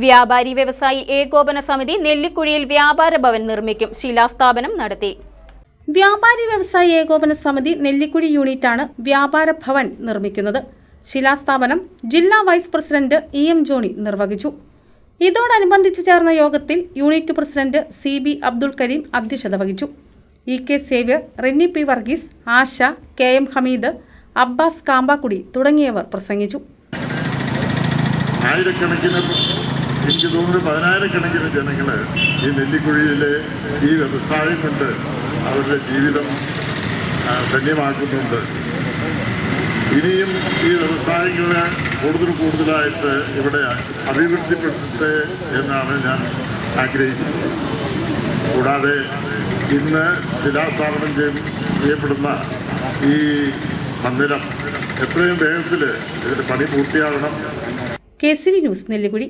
വ്യാപാരി വ്യവസായി ഏകോപന സമിതി നെല്ലിക്കുഴിയിൽ വ്യാപാര ഭവൻ നിർമ്മിക്കും. ശിലാസ്ഥാപനം നടത്തി. വ്യാപാരി വ്യവസായി ഏകോപന സമിതി നെല്ലിക്കുഴി യൂണിറ്റാണ് വ്യാപാര ഭവൻ നിർമ്മിക്കുന്നത്. ശിലാസ്ഥാപനം ജില്ലാ vice president E M Johnny നിർവഹിച്ചു. ഇതോടനുബന്ധിച്ച് ചേർന്ന യോഗത്തിൽ unit president C B Abdul Kareem അധ്യക്ഷത വഹിച്ചു. E K Xavier Renny P Varghese Asha K M Hameed Abbas Kampakkudi തുടങ്ങിയവർ പ്രസംഗിച്ചു. ആയിരക്കണക്കിന് എനിക്ക് തോന്നുന്നു പതിനായിരക്കണക്കിന് ജനങ്ങൾ ഈ നെല്ലിക്കുഴിയിലെ ഈ വ്യവസായം കൊണ്ട് അവരുടെ ജീവിതം ധന്യമാക്കുന്നുണ്ട്. ഇനിയും ഈ വ്യവസായങ്ങളെ കൂടുതൽ കൂടുതലായിട്ട് ഇവിടെ അഭിവൃദ്ധിപ്പെടുത്തട്ടെ എന്നാണ് ഞാൻ ആഗ്രഹിക്കുന്നത്. കൂടാതെ ഇന്ന് ശിലാസ്ഥാപനം ചെയ്യപ്പെടുന്ന ഈ മന്ദിരം എത്രയും വേഗത്തിൽ ഇതിന് പണി പൂർത്തിയാകണം. K C V news Nellikuzhi.